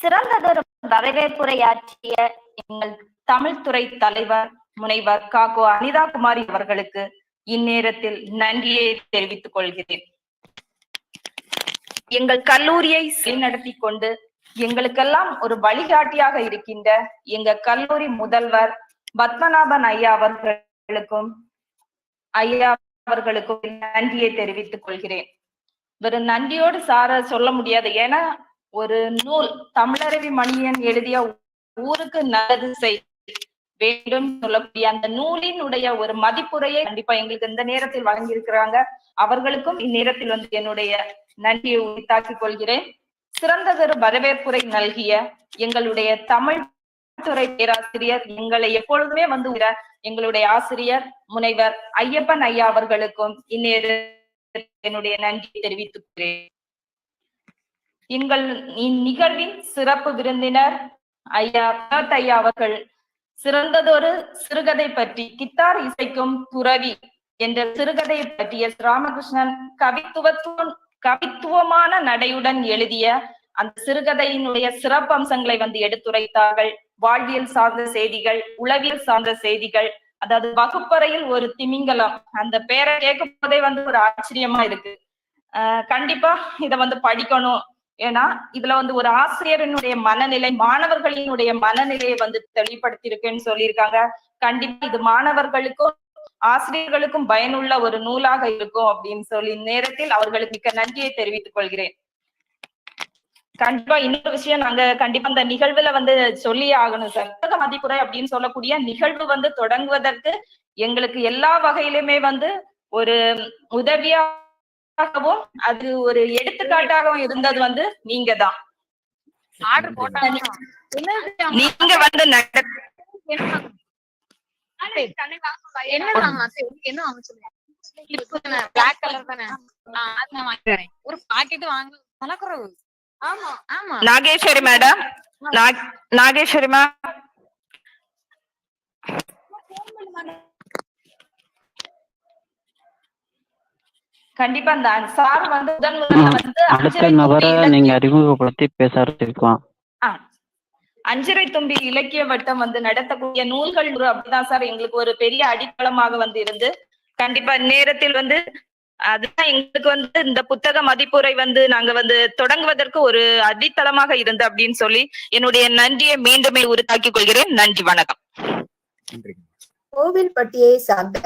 சிறந்ததொரு வரவேற்புரையாற்றிய எங்கள் தமிழ்துறை தலைவர் முனைவர் காகோ அனிதா குமாரி அவர்களுக்கு இந்நேரத்தில் நன்றியை தெரிவித்துக் கொள்கிறேன். எங்கள் கல்லூரியை நடத்தி கொண்டு எங்களுக்கெல்லாம் ஒரு வழிகாட்டியாக இருக்கின்ற எங்க கல்லூரி முதல்வர் பத்மநாபன் ஐயா அவர்களுக்கும் ஐயா அவர்களுக்கும் நன்றியை தெரிவித்துக் கொள்கிறேன். வெறும் நன்றியோடு சார சொல்ல முடியாது. ஏன்னா ஒரு நூல் தமிழருவி மணியன் எழுதிய ஊருக்கு நல்லது செய் வேண்டும் சொல்லக்கூடிய அந்த நூலினுடைய ஒரு மதிப்புரையை கண்டிப்பா எங்களுக்கு இந்த நேரத்தில் வழங்கியிருக்கிறாங்க. அவர்களுக்கும் இந்நேரத்தில் வந்து என்னுடைய நன்றியை உரித்தாக்கிக் கொள்கிறேன். சிறந்ததொரு வரவேற்புரை நல்கிய எங்களுடைய தமிழ் துறை பேராசிரியர் எங்களை எப்பொழுதுமே வந்து எங்களுடைய ஆசிரியர் முனைவர் ஐயப்பன் ஐயா அவர்களுக்கும் இந்நேர என்னுடைய நன்றி தெரிவித்துக்கிறேன் எங்கள் இந்நிகழ்வின் சிறப்பு விருந்தினர் ஐயா ஐயா அவர்கள் சிறந்ததொரு சிறுகதை பற்றி கித்தார் இசைக்கும் துறவி என்ற சிறுகதை பற்றிய ராமகிருஷ்ணன் கவித்துவத்துவம் கவித்துவமான நடையுடன் எழுதிய அந்த சிறுகதையினுடைய சிறப்பம்சங்களை வந்து எடுத்துரைத்தார்கள். வாழ்வியல் சார்ந்த செய்திகள் உளவியல் சார்ந்த செய்திகள் அதாவது வகுப்பறையில் ஒரு திமிங்கலம் அந்த பேரை கேட்கும் போதே வந்து ஒரு ஆச்சரியமா இருக்கு. ஆஹ் கண்டிப்பா இத வந்து படிக்கணும். ஏன்னா இதுல வந்து ஒரு ஆசிரியரினுடைய மனநிலை மாணவர்களினுடைய மனநிலையை வந்து தெளிவுபடுத்தியிருக்குன்னு சொல்லியிருக்காங்க. கண்டிப்பா இது மாணவர்களுக்கும் ஆசிரியர்களுக்கும் பயனுள்ள ஒரு நூலாக இருக்கும் அப்படின்னு சொல்லி நேரத்தில் அவர்களுக்கு மிக்க நன்றியை தெரிவித்துக் கொள்கிறேன். கண்டிப்பா இன்னொரு விஷயம் நாங்க கண்டிப்பா இந்த நிகழ்வுல வந்து சொல்லி ஆகணும் சார். புத்தக மதிப்புரை அப்படின்னு சொல்லக்கூடிய நிகழ்வு வந்து தொடங்குவதற்கு எங்களுக்கு எல்லா வகையிலுமே வந்து ஒரு உதவியா உதவியாகவும் அது ஒரு எடுத்துக்காட்டாகவும் இருந்தது வந்து நீங்க தான் ஆர்டர் போட்டாங்க. நீங்க வந்து நட என்ன வாங்க என்ன வாங்க சொல்லுங்க கிளிப்பு தானே பிளாக் கலர் தானே ஆ, அது நான் வாங்கி தரேன் ஒரு பாக்கெட் வாங்க மலக்குறவு ஆமா ஆமா நாகேஸ்வரி மேடம் நாகேஸ்வரி மேம் கண்டிப்பா இந்த சார் வந்து முதன் முதல்ல வந்து அடுத்த அஞ்சரை நபரை தும்பி நீங்க அறிமுகப்படுத்தி பேச ஆரம்பிக்கலாம். அஞ்சரை தும்பி இலக்கிய வட்டம் வந்து நடத்தக்கூடிய நூல்கள் ஒரு அப்படிதான் சார். எங்களுக்கு ஒரு பெரிய அடித்தளமாக வந்து இருந்து கண்டிப்பா நேரத்தில் வந்து அதுதான் எங்களுக்கு வந்து இந்த புத்தக மதிப்புரை வந்து நாங்க வந்து தொடங்குவதற்கு ஒரு அடித்தளமாக இருந்து அப்படின்னு சொல்லி என்னுடைய நன்றியை மீண்டுமே உருத்தாக்கிக் கொள்கிறேன். நன்றி வணக்கம். கோவில்பட்டியை சார்ந்த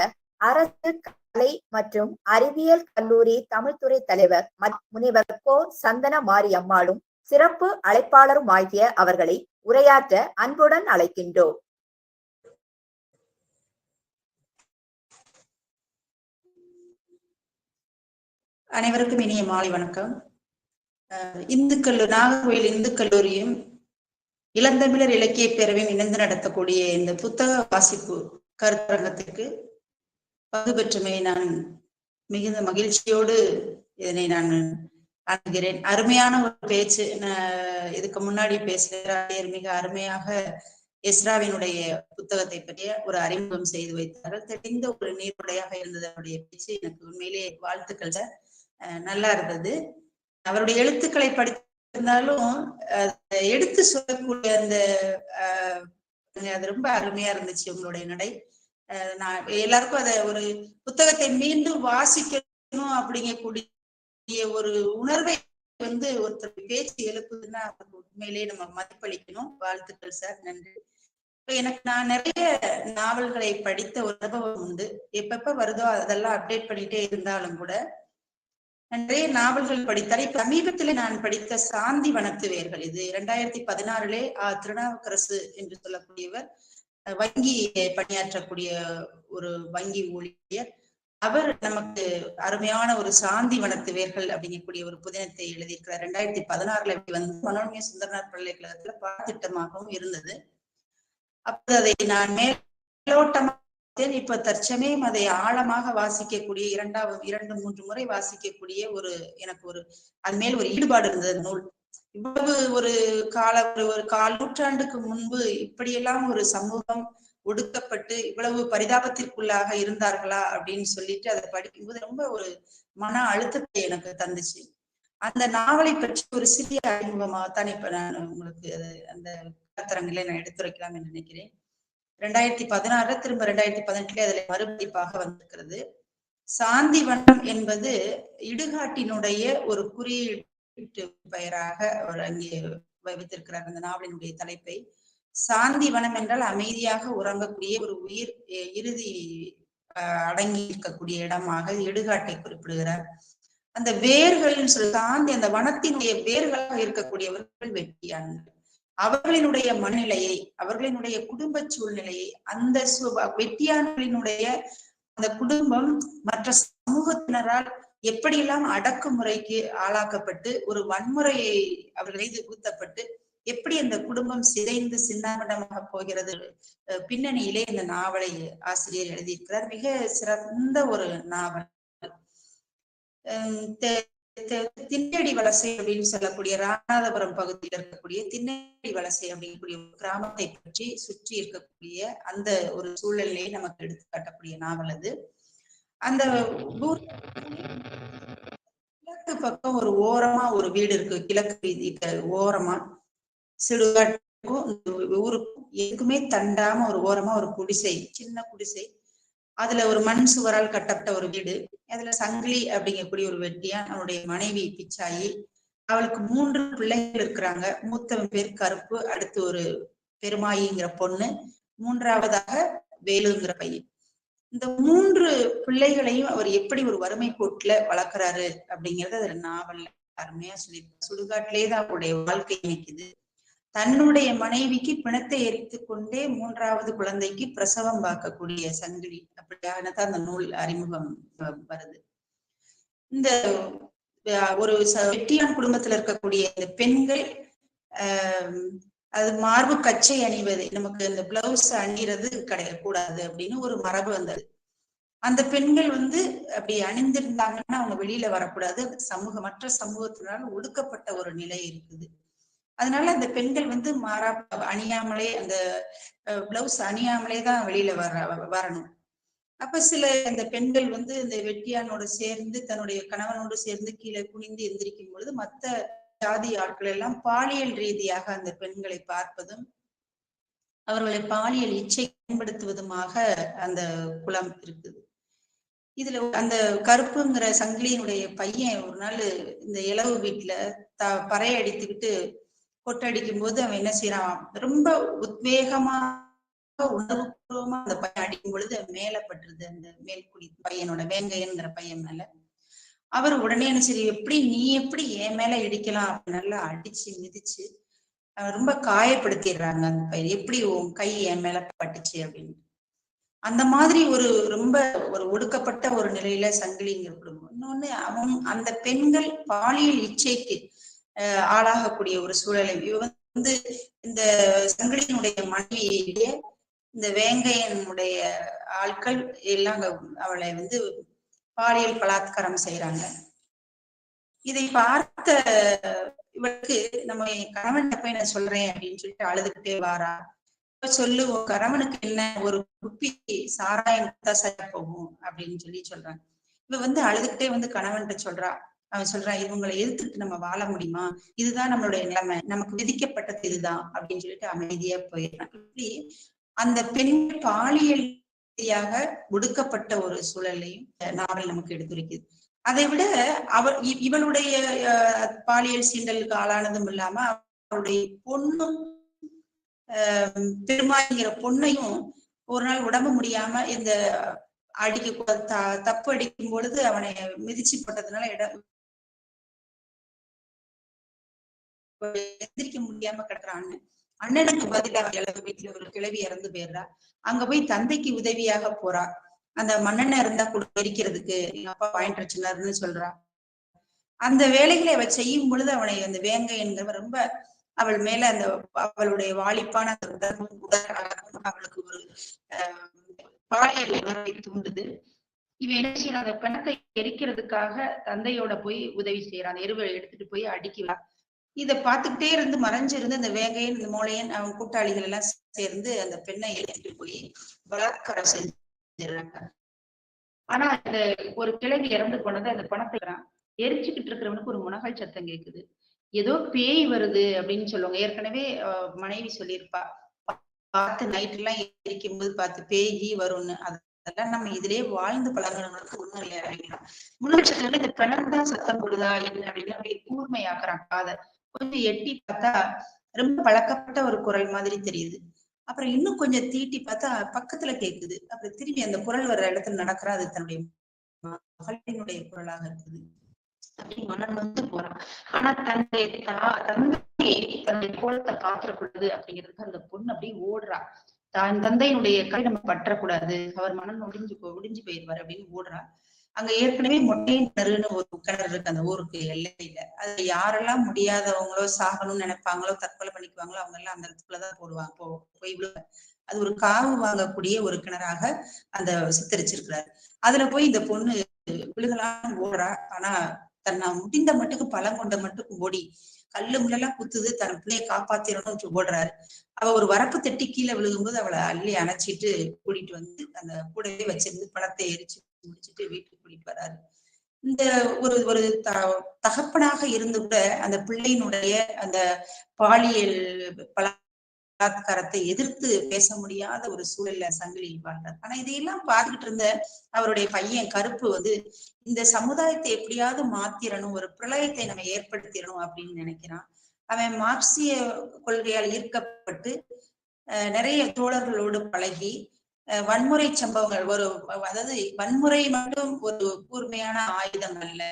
அரசு கலை மற்றும் அறிவியல் கல்லூரி தமிழ்துறை தலைவர் முனைவர் கோ சந்தன மாரியம்மாளும் சிறப்பு அழைப்பாளரும் ஆகிய அவர்களை உரையாற்ற அன்புடன் அழைக்கின்றோம். அனைவருக்கும் இனிய மாலை வணக்கம். அஹ் இந்து கல்லூரி நாகர்கோவில் இந்து கல்லூரியும் இளந்தமிழர் இலக்கிய பேரவையும் இணைந்து நடத்தக்கூடிய இந்த புத்தக வாசிப்பு கருத்தரங்கத்திற்கு பங்கு நான் மிகுந்த மகிழ்ச்சியோடு இதனை நான் அணுகிறேன் அருமையான ஒரு பேச்சு. இதுக்கு முன்னாடி பேசுகிறார் மிக அருமையாக எஸ்ராவினுடைய புத்தகத்தை பற்றிய ஒரு அறிமுகம் செய்து வைத்தார்கள். தெளிந்த ஒரு நீர்வுடையாக இருந்தது அவருடைய பேச்சு. எனக்கு உண்மையிலே வாழ்த்துக்கள் சார் அஹ் நல்லா இருந்தது. அவருடைய எழுத்துக்களை படித்திருந்தாலும் எடுத்து சொல்லக்கூடிய அந்த அது ரொம்ப அருமையா இருந்துச்சு உங்களுடைய நடை. நான் எல்லாருக்கும் அதை ஒரு புத்தகத்தை மீண்டும் வாசிக்கணும் அப்படிங்கக்கூடிய ஒரு உணர்வை வந்து ஒருத்தர் பேச்சு எழுப்புதுன்னா உண்மையிலேயே நம்ம மதிப்பளிக்கணும். வாழ்த்துக்கள் சார் நன்றி. இப்ப எனக்கு நான் நிறைய நாவல்களை படித்த ஒரு அனுபவம் உண்டு. எப்பப்ப வருதோ அதெல்லாம் அப்டேட் பண்ணிட்டே இருந்தாலும் கூட நிறைய நாவல்கள் படித்தால் இப்ப சமீபத்தில் நான் படித்த சாந்தி வனத்து வேர்கள் இது இரண்டாயிரத்தி பதினாறுலே ஆ திருநாவுக்கரசு என்று சொல்லக்கூடியவர் வங்கி பணியாற்றக்கூடிய ஒரு வங்கி ஊழியர் அவர் நமக்கு அருமையான ஒரு சாந்தி வனத்து வேர்கள் அப்படிங்கக்கூடிய ஒரு புதினத்தை எழுதியிருக்கிறார். ரெண்டாயிரத்தி பதினாறுல வந்து மனோன்மிய சுந்தரனார் பல்கலைக்கழகத்துல பாடத்திட்டமாகவும் இருந்தது. அப்போது அதை நான் மேலோட்டமாக இப்ப தற்சமயம் அதை ஆழமாக வாசிக்கக்கூடிய இரண்டாவது இரண்டு மூன்று முறை வாசிக்கக்கூடிய ஒரு எனக்கு ஒரு அது மேல் ஒரு ஈடுபாடு இருந்தது. நூல் இவ்வளவு ஒரு கால ஒரு ஒரு கால் நூற்றாண்டுக்கு முன்பு இப்படியெல்லாம் ஒரு சமூகம் ஒடுக்கப்பட்டு இவ்வளவு பரிதாபத்திற்குள்ளாக இருந்தார்களா அப்படின்னு சொல்லிட்டு அதை படிக்கும்போது ரொம்ப ஒரு மன அழுத்தத்தை எனக்கு தந்துச்சு. அந்த நாவலை பற்றி ஒரு சிறிய அறிமுகமாகத்தான் இப்ப நான் உங்களுக்கு அந்த கருத்தரங்கிலே நான் எடுத்துரைக்கலாம் என்று நினைக்கிறேன். ரெண்டாயிரத்தி பதினாறுல திரும்ப ரெண்டாயிரத்தி பதினெட்டுல அதுல மறுபதிப்பாக வந்திருக்கிறது. சாந்திவனம் என்பது இடுகாட்டினுடைய ஒரு குறியீடு. குறியீட்டு பெயராக அவர் அங்கே வைத்திருக்கிறார். அந்த நாவலினுடைய தலைப்பை சாந்திவனம் என்றால் அமைதியாக உறங்கக்கூடிய ஒரு உயிர் இறுதி அடங்கி இருக்கக்கூடிய இடமாக எடுகாட்டை குறிப்பிடுகிறார். அந்த வேர்கள் சொல்லி சாந்தி அந்த வனத்தினுடைய வேர்களாக இருக்கக்கூடியவர்கள் வெட்டியான்கள் அவர்களினுடைய மனநிலையை அவர்களினுடைய குடும்ப சூழ்நிலையை அந்த சு- வெட்டியான்களினுடைய அந்த குடும்பம் மற்ற சமூகத்தினரால் எப்படியெல்லாம் அடக்குமுறைக்கு ஆளாக்கப்பட்டு ஒரு வன்முறையை அவர்கள் மீது ஊத்தப்பட்டு எப்படி அந்த குடும்பம் சிதைந்து சின்னாபின்னமாக போகிறது? பின்னணியிலே இந்த நாவலை ஆசிரியர் எழுதியிருக்கிறார். மிக சிறந்த ஒரு நாவல். திண்ணடி வலசை அப்படின்னு சொல்லக்கூடிய ராமநாதபுரம் பகுதியில் இருக்கக்கூடிய திண்ணடி வலசை அப்படிங்கக்கூடிய கிராமத்தை பற்றி சுற்றி இருக்கக்கூடிய அந்த ஒரு சூழ்நிலையை நமக்கு எடுத்து காட்டக்கூடிய நாவல் அது. அந்த ஊர் கிழக்கு பக்கம் ஒரு ஓரமா ஒரு வீடு இருக்கு. கிழக்கு வீதிக்கு ஓரமா சிடுகாட்டுக்கும் ஊருக்கும் எதுக்குமே தண்டாம ஒரு ஓரமா ஒரு குடிசை சின்ன குடிசை. அதுல ஒரு மண் சுவரால் கட்டப்பட்ட ஒரு வீடு. அதுல சங்கிலி அப்படிங்கக்கூடிய ஒரு வெட்டியான் அவனுடைய மனைவி பிச்சாயி. அவளுக்கு மூன்று பிள்ளைகள் இருக்கிறாங்க. மூத்தவன் பேர் கருப்பு அடுத்து ஒரு பெருமாயிங்கிற பொண்ணு. மூன்றாவதாக வேலுங்கிற பையன். இந்த மூன்று பிள்ளைகளையும் அவர் எப்படி ஒரு வறுமை கோட்டுல வளர்க்குறாரு அப்படிங்கறது அதுல நாவல்ல அருமையா சொல்லியிருக்காரு. சுடுகாட்டிலே தான் அவருடைய வாழ்க்கை நிக்குது. தன்னுடைய மனைவிக்கு பிணத்தை எரித்து கொண்டே மூன்றாவது குழந்தைக்கு பிரசவம் பார்க்கக்கூடிய சங்கிலி. அப்படியானதான் அந்த நூல் அறிமுகம் வருது. இந்த ஒரு ச- வெட்டியான் குடும்பத்துல இருக்கக்கூடிய இந்த பெண்கள் ஆஹ் அது மார்பு கச்சை அணிவது. நமக்கு இந்த பிளவுஸ் அணிகிறது கிடையக்கூடாது அப்படின்னு ஒரு மரபு வந்தது. அந்த பெண்கள் வந்து அப்படி அணிந்திருந்தாங்கன்னா அவங்க வெளியில வரக்கூடாது. சமூக மற்ற சமூகத்தினால் ஒடுக்கப்பட்ட ஒரு நிலை இருக்குது. அதனால அந்த பெண்கள் வந்து மாறா அணியாமலே அந்த பிளவுஸ் அணியாமலே தான் வெளியில வர வரணும். அப்ப சில இந்த பெண்கள் வந்து இந்த வெட்டியானோட சேர்ந்து தன்னுடைய கணவனோடு சேர்ந்து கீழே குனிந்து எந்திரிக்கும் பொழுது மத்த ஜாதி ஆட்கள் எல்லாம் பாலியல் ரீதியாக அந்த பெண்களை பார்ப்பதும் அவர்களை பாலியல் இச்சை பயன்படுத்துவதுமாக அந்த குளம் இருக்குது. இதுல அந்த கருப்புங்கிற சங்கிலியினுடைய பையன் ஒரு நாள் இந்த இளவு வீட்டுல த பறை அடித்துக்கிட்டு கொட்டடிக்கும் போது அவன் என்ன செய்யறான் ரொம்ப உத்வேகமா உணர்வுபூர்வமா அந்த பையன் அடிக்கும் பொழுது மேல பட்டுருது அந்த மேல்குடி பையனோட வேங்கையன்கிற பையன் மேல. அவர் உடனே என்ன சரி எப்படி நீ எப்படி என் மேல இடிக்கலாம் நல்லா அடிச்சு மிதிச்சு ரொம்ப காயப்படுத்திடுறாங்க அந்த பையன். எப்படி உன் கை என் மேல பட்டுச்சு அப்படின்னு. அந்த மாதிரி ஒரு ரொம்ப ஒரு ஒடுக்கப்பட்ட ஒரு நிலையில சங்கிலிங்கிற குடும்பம். இன்னொன்னு அவன் அந்த பெண்கள் பாலியல் இச்சைக்கு அஹ் ஆளாகக்கூடிய ஒரு சூழலை. இவ வந்து இந்த சங்கிலியினுடைய மனைவியிடைய இந்த வேங்கையனுடைய ஆட்கள் எல்லாம் அவளை வந்து பாலியல் பலாத்காரம் செய்யறாங்க இதை பார்த்த இவளுக்கு நம்ம கணவன் போய் நான் சொல்றேன் அப்படின்னு சொல்லிட்டு அழுதுகிட்டே வாரா சொல்லு உன் கணவனுக்கு என்ன? ஒரு குப்பி சாராயம் கொடுத்தா சரியா போகும்? அப்படின்னு சொல்லி சொல்றாங்க இவ வந்து அழுதுகிட்டே வந்து கணவன்கிட்ட சொல்றா. அவன் சொல்றான் இவங்களை எதிர்த்துட்டு நம்ம வாழ முடியுமா? இதுதான் நம்மளுடைய நிலைமை. நமக்கு விதிக்கப்பட்டது இதுதான். அப்படின்னு சொல்லிட்டு அமைதியா போயிடுறான் இப்படி அந்த பெண் பாலியல் ரீதியாக ஒடுக்கப்பட்ட ஒரு சூழலையும் நாவல் நமக்கு எடுத்துரைக்குது. அதை விட அவ இவளுடைய பாலியல் சீண்டலுக்கு ஆளானதும் இல்லாம அவருடைய பொண்ணும் பெருமாங்கிற பொண்ணையும் ஒரு நாள் உடம்பு முடியாம இந்த அடிக்க தப்பு அடிக்கும் பொழுது அவனை மிதிச்சு போட்டதுனால இடம் எந்திரிக்க முடியாம கிடக்குற அண்ணனுக்கு பதிலாக இளவு வீட்டுல ஒரு கிழவி இறந்து போயிடுறா. அங்க போய் தந்தைக்கு உதவியாக போறா. அந்த மண்ணெண்ணெய் இருந்தா குடிக்கிறதுக்கு எரிக்கிறதுக்கு எங்க அப்பா வாங்கிட்டு வச்சுனாருன்னு சொல்றா. அந்த வேலைகளை அவ செய்யும் பொழுது அவனை அந்த வேங்கை என்கிறவன் ரொம்ப அவள் மேல அந்த அவளுடைய வாலிப்பான அந்த அவளுக்கு ஒரு ஆஹ், பாலியல் உணர்வை தூண்டுது. இவன் என்ன செய்யறான்? அந்த பிணத்தை எரிக்கிறதுக்காக தந்தையோட போய் உதவி செய்யறான். அந்த எருவை எடுத்துட்டு போய் அடிக்கிறான் இத பார்த்துக்கிட்டே இருந்து மறைஞ்சிருந்து அந்த வேங்கையன் இந்த மூளையன் அவன் கூட்டாளிகள் எல்லாம் சேர்ந்து அந்த பெண்ணை எடுத்துட்டு போய் பலாத்காரம் செஞ்சிடறாங்க. ஆனா அந்த ஒரு கிழவி இறந்து போனது அந்த பணத்தை எரிச்சுக்கிட்டு இருக்கிறவனுக்கு ஒரு முனகல் சத்தம் கேக்குது. ஏதோ பேய் வருது அப்படின்னு சொல்லுவாங்க. ஏற்கனவே மனைவி சொல்லியிருப்பா. பார்த்து நைட் எல்லாம் எரிக்கும் போது பார்த்து பேய் வரும்னு. அதெல்லாம் நம்ம இதுலயே வாழ்ந்து பழங்குறவங்களுக்கு ஒண்ணும் இல்லை அப்படின்னா. முன்னாடி சத்தம் இந்த பிணம் தான் சத்தம் போடுதா என்ன அப்படின்னு அப்படியே கூர்மையாக்குறான் காதை. கொஞ்சம் எட்டி பார்த்தா ரொம்ப பழக்கப்பட்ட ஒரு குரல் மாதிரி தெரியுது. அப்புறம் இன்னும் கொஞ்சம் தீட்டி பார்த்தா பக்கத்துல கேக்குது. அப்புறம் திரும்பி அந்த குரல் வர்ற இடத்துல நடக்கிறா அது தன்னுடைய மகளினுடைய குரலாக இருக்குது. அப்படி மன்னன் வந்து போறான். ஆனா தன்னுடைய தா- தந்தை தன்னுடைய கோலத்தை பாத்திரக்கூடாது அப்படிங்கிறதுக்கு அந்த பொண்ணு அப்படியே ஓடுறா. தான் தந்தையினுடைய கை நம்ம பற்றக்கூடாது. அவர் மனம் ஒடிஞ்சு போ ஒடிஞ்சு போயிருவாரு அப்படின்னு ஓடுறா. அங்க ஏற்கனவே மொட்டை நறுன்னு ஒரு கிணறு இருக்கு அந்த ஊருக்கு எல்லையில. அது யாரெல்லாம் முடியாதவங்களோ சாகணும்னு நினைப்பாங்களோ தற்கொலை பண்ணிக்குவாங்களோ அவங்க எல்லாம் அந்த இடத்துக்குள்ளதான் போடுவாங்க. போ போய் விழுவாங்க. அது ஒரு காவு வாங்கக்கூடிய ஒரு கிணறாக அந்த சித்தரிச்சிருக்கிறாரு. அதுல போய் இந்த பொண்ணு விழுகலாம் ஓடுறா. ஆனா தன்னை முடிந்த மட்டுக்கு பலம் கொண்ட மட்டுக்கு ஓடி கல்லு முள்ளெல்லாம் குத்துது தன் பிள்ளைய காப்பாத்திரணும்னு ஓடுறாரு. அவ ஒரு வரப்பு தட்டி கீழே விழுகும்போது அவளை அள்ளி அணைச்சிட்டு கூட்டிட்டு வந்து அந்த கூடவே வச்சிருந்து பணத்தை எரிச்சு முடிச்சுட்டு வீட்டுக்கு கூட்டிட்டு வராரு. இந்த ஒரு ஒரு த தகப்பனாக இருந்து கூட அந்த பிள்ளையினுடைய அந்த பாலியல் பலாத்காரத்தை எதிர்த்து பேச முடியாத ஒரு சூழல்ல சங்கிலி வாழ்றார் ஆனா இதையெல்லாம் பார்த்துக்கிட்டு இருந்த அவருடைய பையன் கருப்பு வந்து இந்த சமுதாயத்தை எப்படியாவது மாத்திரணும் ஒரு பிரளயத்தை நம்ம ஏற்படுத்திடணும் அப்படின்னு நினைக்கிறான். அவன் மார்க்சிய கொள்கையால் ஈர்க்கப்பட்டு அஹ், நிறைய தோழர்களோடு பழகி வன்முறை சம்பவங்கள் ஒரு அதாவது வன்முறை மட்டும் ஒரு கூர்மையான ஆயுதம் அல்ல.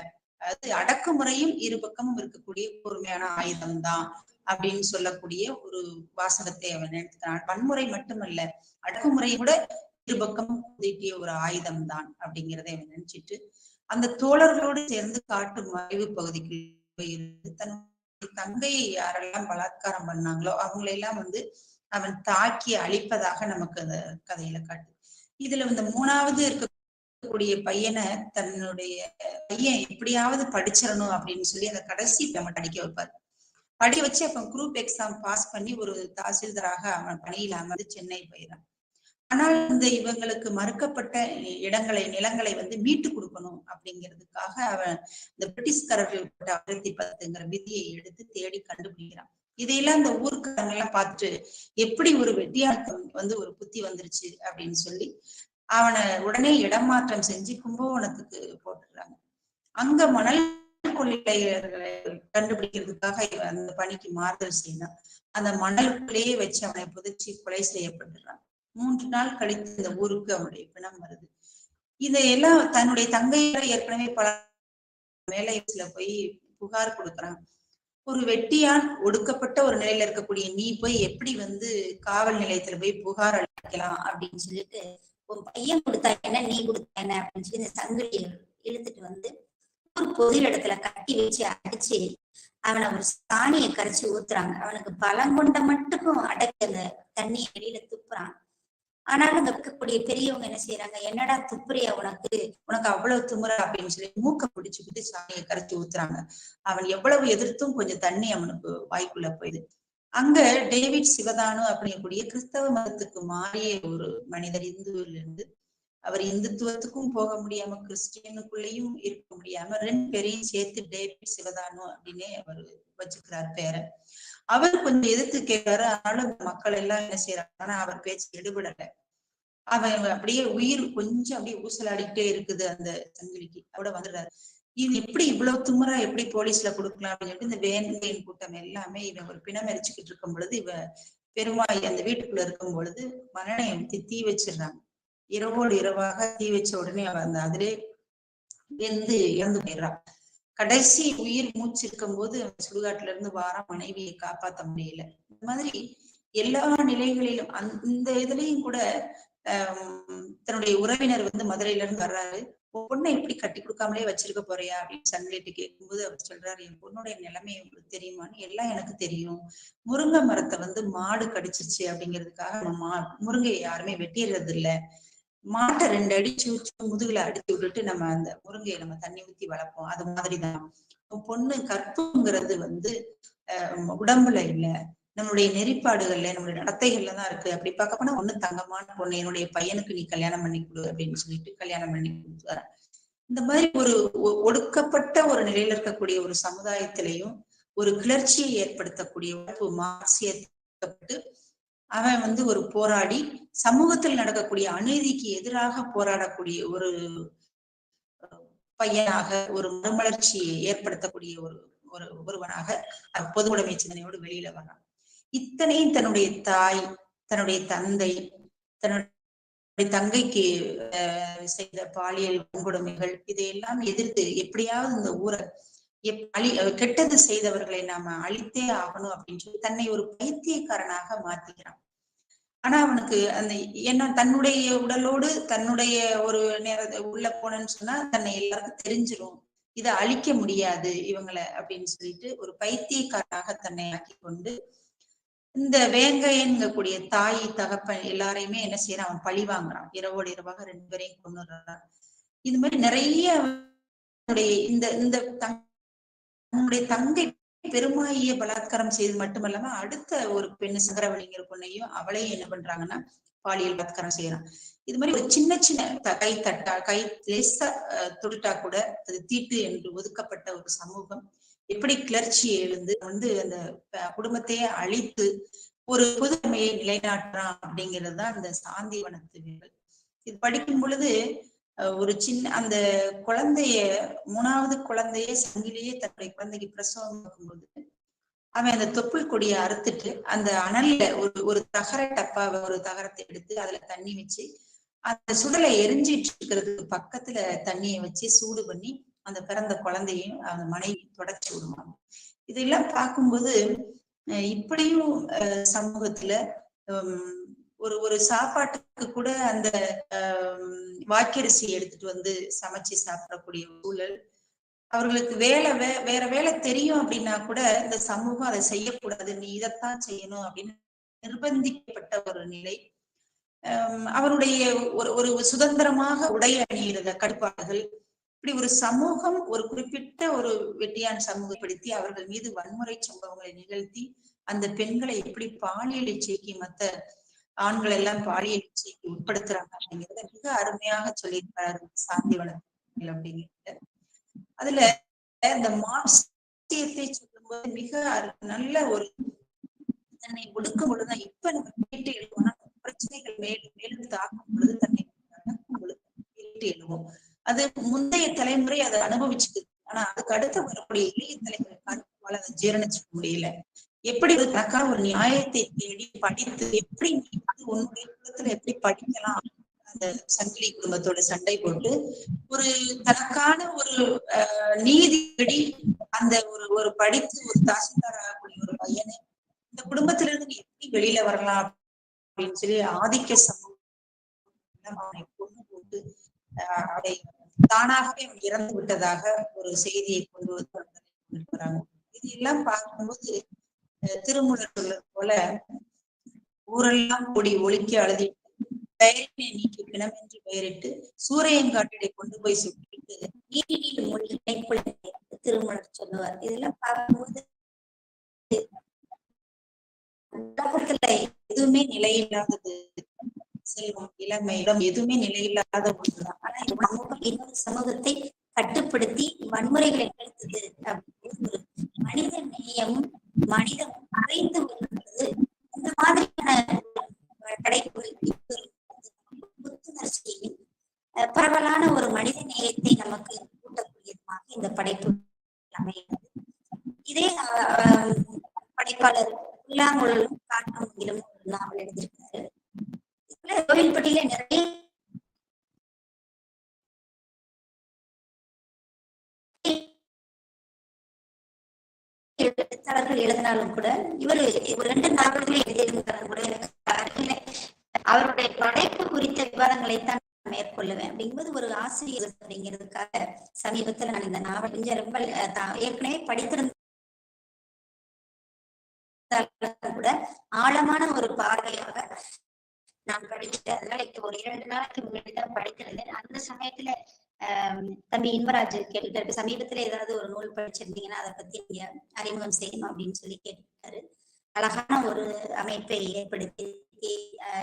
அது அடக்குமுறையும் இரு பக்கமும் இருக்கக்கூடிய கூர்மையான ஆயுதம் தான் அப்படின்னு சொல்லக்கூடிய ஒரு வாசகத்தை அவன் எடுத்துக்கிறான். வன்முறை மட்டுமல்ல அடக்குமுறை கூட இரு பக்கமும் ஒரு ஆயுதம் தான் அப்படிங்கிறதை அவன் நினைச்சிட்டு அந்த தோழர்களோடு சேர்ந்து காட்டு மறைவு பகுதிக்கு தன் தங்கையை யாரெல்லாம் பலாத்காரம் பண்ணாங்களோ அவங்களை எல்லாம் வந்து அவன் தாக்கி அழிப்பதாக நமக்கு அந்த கதையில காட்டு. இதுல இந்த மூணாவது இருக்கக்கூடிய பையனை தன்னுடைய பையன் எப்படியாவது படிச்சிடணும் அப்படின்னு சொல்லி அந்த கடைசி பேமெண்ட் அடிக்க வைப்பாரு. படிக்க வச்சு அப்ப குரூப் எக்ஸாம் பாஸ் பண்ணி ஒரு தாசில்தாராக அவன் பணியில் அமர்ந்து சென்னை போயிடான் ஆனால் இந்த இவங்களுக்கு மறுக்கப்பட்ட இடங்களை நிலங்களை வந்து மீட்டு கொடுக்கணும் அப்படிங்கிறதுக்காக அவன் இந்த பிரிட்டிஷ்காரர்கள் போட்ட ஆயிரத்தி பத்துங்கிற விதியை எடுத்து தேடி கண்டுபிடிக்கிறான். இதையெல்லாம் அந்த ஊருக்காரங்க எல்லாம் பார்த்துட்டு எப்படி ஒரு வெட்டியானுக்கு வந்து ஒரு புத்தி வந்துருச்சு? அப்படின்னு சொல்லி அவனை உடனே இடமாற்றம் செஞ்சு கும்பகோணத்துக்கு போட்டுடுறாங்க. அங்க மணல் கொள்ளையர்களை கண்டுபிடிக்கிறதுக்காக அந்த பணிக்கு மாறுதல் செய்யணும் அந்த மணலுக்குள்ளேயே வச்சு அவனை புதைச்சி கொலை செய்யப்பட்டுறான் மூன்று நாள் கழித்து இந்த ஊருக்கு அவனுடைய பிணம் வருது. இதையெல்லாம் தன்னுடைய தங்கையில ஏற்கனவே பல மேலையத்துல போய் புகார் கொடுக்குறான். ஒரு வெட்டியான் ஒடுக்கப்பட்ட ஒரு நிலையில இருக்கக்கூடிய நீ போய் எப்படி வந்து காவல் நிலையத்துல போய் புகார் அளிக்கலாம் அப்படின்னு சொல்லிட்டு ஒரு பையன் கொடுத்தா என்ன நீ கொடுத்தா என்ன அப்படின்னு சொல்லி இந்த சங்கிலியை இழுத்துட்டு வந்து ஒரு பொது இடத்துல கட்டி வச்சு அடிச்சு அவனை ஒரு சாணியை கரைச்சு ஊத்துறாங்க. அவனுக்கு பலம் கொண்ட மட்டுக்கும் அடக்கி அந்த தண்ணியை வெளியில துப்புறான். ஆனாலும் அங்க இருக்கக்கூடிய பெரியவங்க என்ன செய்யறாங்க என்னடா துப்புறியா உனக்கு? உனக்கு அவ்வளவு துமுறை அப்படின்னு சொல்லி மூக்க பிடிச்சுக்கிட்டு சாணியை கரைச்சி ஊத்துறாங்க. அவன் எவ்வளவு எதிர்த்தும் கொஞ்சம் தண்ணி அவனுக்கு வாய்க்குள்ள போயிடுது. அங்க டேவிட் சிவதானு அப்படிங்கக்கூடிய கிறிஸ்தவ மதத்துக்கு மாறிய ஒரு மனிதர் இந்துவில் இருந்து அவர் இந்துத்துவத்துக்கும் போக முடியாம கிறிஸ்டியனுக்குள்ளேயும் இருக்க முடியாம ரெண்டு பேரையும் சேர்த்து டேவிட் சிவதானு அப்படின்னே அவர் வச்சுக்கிறார் பேரை அவர் கொஞ்சம் எதிர்த்து கேட்கிறாரு ஆனாலும் மக்கள் எல்லாம் என்ன செய்யறாங்கன்னா அவர் பேச்சு எடுபடல. அவன் அப்படியே உயிர் கொஞ்சம் அப்படியே ஊசலாடிக்கிட்டே இருக்குது அந்த சங்கிலிக்கு. அவட வந்துடுறாரு. இது எப்படி இவ்வளவு துமுறா எப்படி போலீஸ்ல கொடுக்கலாம் அப்படின்னு சொல்லிட்டு இந்த வேங்கையின் கூட்டம் எல்லாமே இவன் ஒரு பிணம் எரிச்சுக்கிட்டு இருக்கும் பொழுது இவன் பெருமாய் அந்த வீட்டுக்குள்ள இருக்கும் பொழுது மரணை எடுத்து தீ வச்சிடுறாங்க. இரவோடு இரவாக தீ வச்ச உடனே அவன் அந்த அதிலே வெந்து இறந்து போயிடுறான் கடைசி உயிர் மூச்சு இருக்கும் போது சுடுகாட்டுல இருந்து வார மனைவியை காப்பாத்த முடியல. இந்த மாதிரி எல்லா நிலைகளிலும் அந்த இதுலயும் கூட ஆஹ் தன்னுடைய உறவினர் வந்து மதுரையில இருந்து வர்றாரு பொண்ணை எப்படி கட்டி கொடுக்காமலே வச்சிருக்க போறியா? அப்படின்னு சன்லைட்டு கேட்கும்போது அவர் சொல்றாரு என் பொண்ணுடைய நிலைமை உங்களுக்கு தெரியுமான்னு எல்லாம் எனக்கு தெரியும். முருங்கை மரத்தை வந்து மாடு கடிச்சிருச்சு அப்படிங்கிறதுக்காக நம்ம மா முருங்கையை யாருமே வெட்டிடுறது இல்ல மாட்டை ரெண்டு அடிச்சு வச்சு முதுகுல அடிச்சு விட்டுட்டு நம்ம அந்த முருங்கையை நம்ம தண்ணி ஊத்தி வளர்ப்போம். அது மாதிரிதான். பொண்ணு கற்புங்கிறது வந்து ஆஹ் உடம்புல இல்ல. நம்மளுடைய நெறிப்பாடுகள்ல நம்மளுடைய நடத்தைகள்ல தான் இருக்கு. அப்படி பார்க்க போனா ஒண்ணு தங்கமான பொண்ணு என்னுடைய பையனுக்கு நீ கல்யாணம் பண்ணி கொடு அப்படின்னு சொல்லிட்டு கல்யாணம் பண்ணி கொடுத்தாரு இந்த மாதிரி ஒரு ஒ- ஒடுக்கப்பட்ட ஒரு நிலையில இருக்கக்கூடிய ஒரு சமுதாயத்திலையும் ஒரு கிளர்ச்சியை ஏற்படுத்தக்கூடிய மாசியப்பட்டு அவன் வந்து ஒரு போராடி சமூகத்தில் நடக்கக்கூடிய அநீதிக்கு எதிராக போராடக்கூடிய ஒரு பையனாக ஒரு மறுமலர்ச்சியை ஏற்படுத்தக்கூடிய ஒரு ஒரு ஒருவனாக பொது உடைமை சிந்தனையோடு வெளியில வரான் இத்தனையும் தன்னுடைய தாய் தன்னுடைய தந்தை தன்னுடைய தங்கைக்கு செய்த பாலியல் வன்கொடுமைகள் இதையெல்லாம் எதிர்த்து எப்படியாவது இந்த ஊரை அழி கெட்டது செய்தவர்களை நாம அழித்தே ஆகணும் அப்படின்னு சொல்லி தன்னை ஒரு பைத்தியக்காரனாக மாத்திக்கிறான். ஆனா அவனுக்கு அந்த என்ன தன்னுடைய உடலோடு தன்னுடைய ஒரு நேர உள்ள போனேன்னு சொன்னா தன்னை எல்லாருக்கும் தெரிஞ்சிரும். இதை அழிக்க முடியாது இவங்களை அப்படின்னு சொல்லிட்டு ஒரு பைத்தியக்காரனாக தன்னை ஆக்கி கொண்டு இந்த வேங்கையன்கக்கூடிய தாய் தகப்பன் எல்லாரையுமே என்ன செய்யறான்? அவன் பழி வாங்குறான். இரவோடு இரவாக ரெண்டு பேரையும் கொண்டுறான் இது மாதிரி நிறைய இந்த இந்த உன்னுடைய தங்கை பெருமாயிய பலாத்காரம் செய்து மட்டுமல்லாம அடுத்த ஒரு பெண்ணு சங்கரவழிங்கிற பொண்ணையும் அவளையும் என்ன பண்றாங்கன்னா பாலியல் பலாத்காரம் செய்யறான். இது மாதிரி ஒரு சின்ன சின்ன கை தட்டா கை லேசா அஹ், தொட்டுட்டா கூட அது தீட்டு என்று ஒதுக்கப்பட்ட ஒரு சமூகம். எப்படி கிளர்ச்சி எழுந்து வந்து அந்த குடும்பத்தையே அழித்து ஒரு புதுமையை நிலைநாட்டுறான் அப்படிங்கிறது தான் அந்த சாந்திவனத்து இது படிக்கும் பொழுது ஒரு சின்ன அந்த குழந்தைய மூணாவது குழந்தைய சங்கிலேயே தன்னுடைய குழந்தைக்கு பிரசவம் பார்க்கும்போது அவன் அந்த தொப்புள் கொடியை அறுத்துட்டு அந்த அனல்ல ஒரு ஒரு தகர டப்பாவை ஒரு தகரத்தை எடுத்து அதுல தண்ணி வச்சு அந்த சுடலை எரிஞ்சிட்டு இருக்கிறதுக்கு பக்கத்துல தண்ணியை வச்சு சூடு பண்ணி அந்த பிறந்த குழந்தையும் அந்த மனைவி தொடச்சி விடுவாங்க. இதெல்லாம் பார்க்கும்போது இப்படியும் அஹ் சமூகத்துல ஹம், ஒரு ஒரு சாப்பாட்டுக்கு கூட அந்த வாக்கரிசி எடுத்துட்டு வந்து சமைச்சு சாப்பிடக்கூடிய சூழல். அவர்களுக்கு வேலை வே வேற வேலை தெரியும் அப்படின்னா கூட இந்த சமூகம் அதை செய்யக்கூடாது. நீ இதைத்தான் செய்யணும் அப்படின்னு நிர்பந்திக்கப்பட்ட ஒரு நிலை. அவருடைய ஒரு ஒரு சுதந்திரமாக உடை அணியிறத கடுப்பாடுகள் இப்படி ஒரு சமூகம் ஒரு குறிப்பிட்ட ஒரு வெட்டியான் சமூகப்படுத்தி அவர்கள் மீது வன்முறை சம்பவங்களை நிகழ்த்தி அந்த பெண்களை எப்படி பாலியலை செய்கி மத்த ஆண்கள் எல்லாம் பாலியல் இச்சைக்கு உட்படுத்துறாங்க அப்படிங்கிறத மிக அருமையாக சொல்லியிருக்கிறாரு சாந்திவனத்தில் அப்படிங்கிறது. அதுல இந்த மார்க்சியத்தை சொல்லும்போது மிக அரு- நல்ல ஒரு தன்னை ஒடுக்கும் பொழுதுதான் இப்ப நம்ம கேட்டு எழுவோம்னா பிரச்சனைகள் மேலும் மேலும் தாக்கும் பொழுது தன்னை அடக்கும் பொழுது கேட்டு எழுதுவோம். அது முந்தைய தலைமுறை அதை அனுபவிச்சுக்குது ஆனா அதுக்கு அடுத்து வரக்கூடிய இளைய தலைமுறைக்கான அதை ஜீரணிச்சுக்க முடியல. எப்படி ஒரு தனக்கான ஒரு நியாயத்தை தேடி படித்து எப்படி உன்னுடைய குடும்பத்துல எப்படி படிக்கலாம்? அந்த சங்கிலி குடும்பத்தோட சண்டை போட்டு ஒரு தனக்கான ஒரு அஹ், நீதிபடி அந்த ஒரு ஒரு படித்து ஒரு தாசில்தார் ஆகக்கூடிய ஒரு பையனை இந்த குடும்பத்துல இருந்து நீ எப்படி வெளியில வரலாம் அப்படின்னு சொல்லி ஆதிக்க சமூகம் அவனை கொண்டு போட்டு அதை தானாகவே அவன் இறந்து விட்டதாக ஒரு செய்தியை கொண்டு வந்து வராங்க. இது எல்லாம் பார்க்கும்போது அஹ் திருமூலர் சொல்றது போல ஊரெல்லாம் கொடி ஒழுக்கி அழுதி பெயரினை நீக்கி பிணமென்று பெயரிட்டு சூரையங்காட்டிடை கொண்டு போய் சுட்டிட்டு நீரில் மொழி இணைப்புல திருமணம் சொல்லுவார். இதெல்லாம் பார்க்கும்போது உலகத்துல எதுவுமே நிலையில்லாதது. செல்வம் இளமை இடம் எதுவுமே நிலையில்லாத ஒன்றுதான். ஆனா சமூகம் இன்னொரு சமூகத்தை கட்டுப்படுத்தி வன்முறைகளை நிகழ்த்துது அப்படின்னு ஒரு மனித நேயம் மனிதம் மறைந்து வருகிறது. இந்த மாதிரியான படைப்புகள் பரவலான ஒரு மனித நேயத்தை நமக்கு கூட்டக்கூடியதுமாக இந்த படைப்பு அமைகிறது. இதே படைப்பாளர் புல்லாங்குழலும் காட்டுமுகிலும் நாவல் எழுதியிருக்காரு இதுல கோவில்பட்டியில நிறைய எழுத்தாளர்கள் எழுதினாலும் கூட இவர் ரெண்டு நாவல்களை எழுதியிருந்தாலும் கூட எனக்கு அவருடைய படைப்பு குறித்த விவாதங்களைத்தான் தான் மேற்கொள்ளுவேன். அப்படிங்கும்போது ஒரு ஆசிரியர் அப்படிங்கிறதுக்காக சமீபத்துல நான் இந்த நாவல் கொஞ்சம் ரொம்ப ஏற்கனவே படித்திருந்த கூட ஆழமான ஒரு பார்வையாக நான் படிச்சுட்டேன் அதனால இப்ப ஒரு இரண்டு நாளைக்கு முன்னாடி தான் படித்திருந்தேன். அந்த சமயத்துல தம்பி இன்பராஜ் கேட்டுட்டாரு. சமீபத்துல ஏதாவது ஒரு நூல் படிச்சிருந்தீங்கன்னா அதை பத்தி நீங்க அறிமுகம் செய்யணும் அப்படின்னு சொல்லி கேட்டுட்டாரு. அழகான ஒரு அமைப்பை ஏற்படுத்தி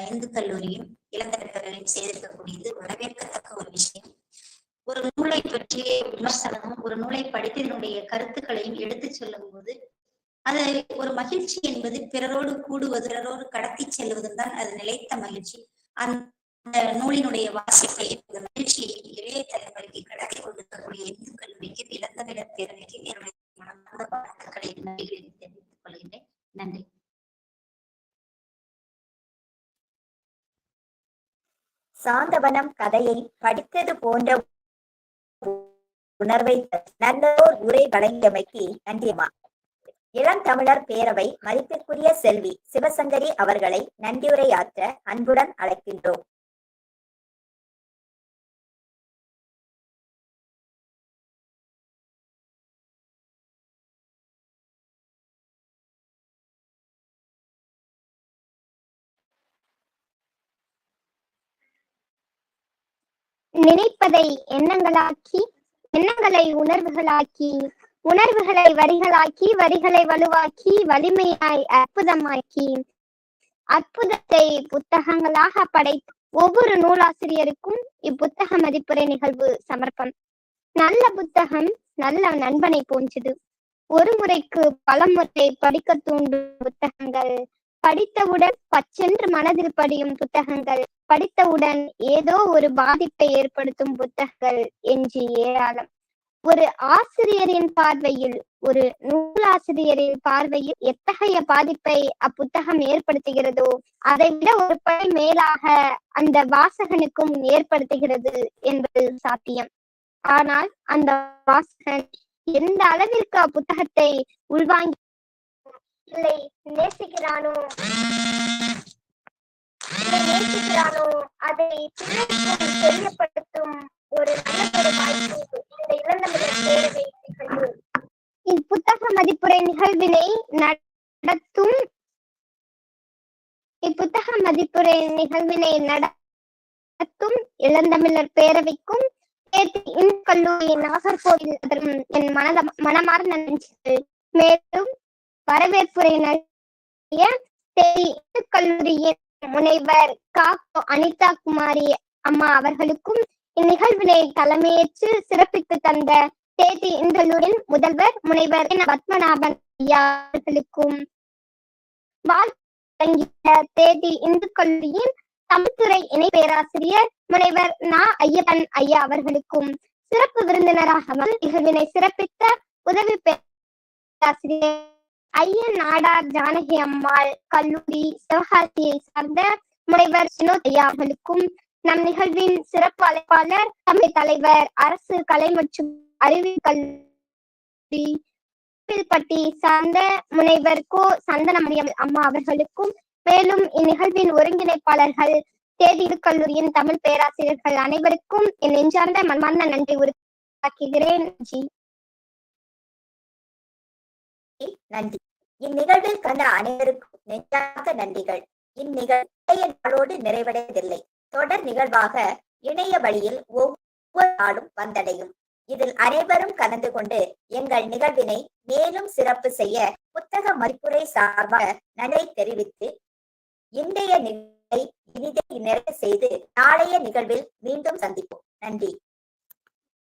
இந்து கல்லூரியும் இளந்தரகர்களையும் செய்திருக்கக்கூடியது வரவேற்கத்தக்க ஒரு விஷயம். ஒரு நூலை பற்றிய விமர்சனமும் ஒரு நூலை படித்ததனுடைய கருத்துக்களையும் எடுத்துச் சொல்லும் போது அது ஒரு மகிழ்ச்சி என்பது பிறரோடு கூடுவது பிறரோடு கடத்தி செல்வதும் தான் அது நிலைத்த மகிழ்ச்சி. அந்த நூலினுடைய வாசிப்பை இந்த மகிழ்ச்சியை இளைய தலைமுறைக்கு கடத்தி கொண்டிருக்கக்கூடிய இந்து கல்லூரிக்கு இழந்த விட பேரவைக்கு என்னுடைய மனமார்ந்த வாழ்த்துக்களை நன்றிகளை தெரிவித்துக் கொள்கின்றேன். நன்றி. சாந்தவனம் கதையை படித்தது போன்ற உணர்வை நல்லோர் உரை வழங்கியமைக்கு நன்றியம்மா இளந்தமிழர் பேரவை மதிப்பிற்குரிய செல்வி சிவசங்கரி அவர்களை நன்றியுரையாற்ற அன்புடன் அழைக்கின்றோம். நினைப்பதை எண்ணங்களாக்கி எண்ணங்களை உணர்வுகளாக்கி உணர்வுகளை வரிகளாக்கி வரிகளை வலுவாக்கி வலிமையாய் அற்புதமாக்கி அற்புதத்தை புத்தகங்களாக படைத்து ஒவ்வொரு நூலாசிரியருக்கும் இப்புத்தக மதிப்புரை நிகழ்வு சமர்ப்பம். நல்ல புத்தகம் நல்ல நண்பனை போன்றது. ஒரு முறைக்கு பல முறை படிக்க தூண்டும் புத்தகங்கள் படித்தவுடன் பச்சென்று மனதில் படியும் புத்தகங்கள் படித்தவுடன் ஏதோ ஒரு பாதிப்பை ஏற்படுத்தும் புத்தகங்கள் என்று ஏராளம். ஒரு ஆசிரியரின் பார்வையில் ஒரு நூலாசிரியரின் பார்வையில் எத்தகைய பாதிப்பை அப்புத்தகம் ஏற்படுத்துகிறதோ அதை விட ஒரு படி மேலாக அந்த வாசகனுக்கும் ஏற்படுத்துகிறது என்பது சாத்தியம். ஆனால் அந்த வாசகன் எந்த அளவிற்கு அப்புத்தகத்தை உள்வாங்கி இல்லை நேசிக்கிறானோ இல்லை அதை தெரியப்படுத்தும் ஒரு நல்ல வாய்ப்பு இந்த இளந்தமிழர் பேரவை இப்புத்தக மதிப்புரை நிகழ்வினை நடத்தும் இப்புத்தக மதிப்புரை நிகழ்வினை நடத்தும் இளந்தமிழர் பேரவைக்கும் இந்த கல்லூரி நாகர்கோவில் அதற்கும் என் மனத மனமார்ந்த நன்றிகள் மேலும் வரவேற்புரை நல்கிய கல்லூரியின் முனைவர் காக்கோ அனிதா குமாரி அம்மா அவர்களுக்கும் இந்நிகழ்வினை தலைமையேற்று சிறப்பித்து தந்த தேதி இந்தலூரின் முதல்வர் முனைவர் பத்மநாபன் ஐயா அவர்களுக்கும் வாழ்கிய தேதி இந்து கல்லூரியின் தமிழ்துறை இணை பேராசிரியர் முனைவர் நா. ஐயப்பன் ஐயா அவர்களுக்கும் சிறப்பு விருந்தினராக நிகழ்வினை சிறப்பித்த உதவி பேராசிரியர் ஐயன் நாடார் ஜானகி அம்மாள் கல்லூரி சிவகாசியை சார்ந்த முனைவர் சினோதையா அவர்களுக்கும் நம் நிகழ்வின் சிறப்பு அழைப்பாளர் தமிழ் தலைவர் அரசு கலை மற்றும் அறிவியல் கல்லூரி பட்டி சார்ந்த முனைவர் கோ. சந்தனமரியம் அம்மா அவர்களுக்கும் மேலும் இந்நிகழ்வின் ஒருங்கிணைப்பாளர்கள் தேதி கல்லூரியின் தமிழ் பேராசிரியர்கள் அனைவருக்கும் என் நெஞ்சார்ந்த மன்மார்ந்த நன்றி உருவாக்குகிறேன் ஜி நன்றி. இந்நிகழ்வில் கண்ட அனைவருக்கும் நெஞ்சாக நன்றிகள். இந்நிகழ்வு நாளோடு நிறைவடைவதில்லை. தொடர் நிகழ்வாக இணைய வழியில் ஒவ்வொரு நாளும் வந்தடையும். இதில் அனைவரும் கலந்து கொண்டு எங்கள் நிகழ்வினை மேலும் சிறப்பு செய்ய புத்தக மதிப்புரை சார்பாக நன்றி தெரிவித்து இன்றைய நிகழ்வை இனிதை நிறைவு செய்து நாளைய நிகழ்வில் மீண்டும் சந்திப்போம். நன்றி.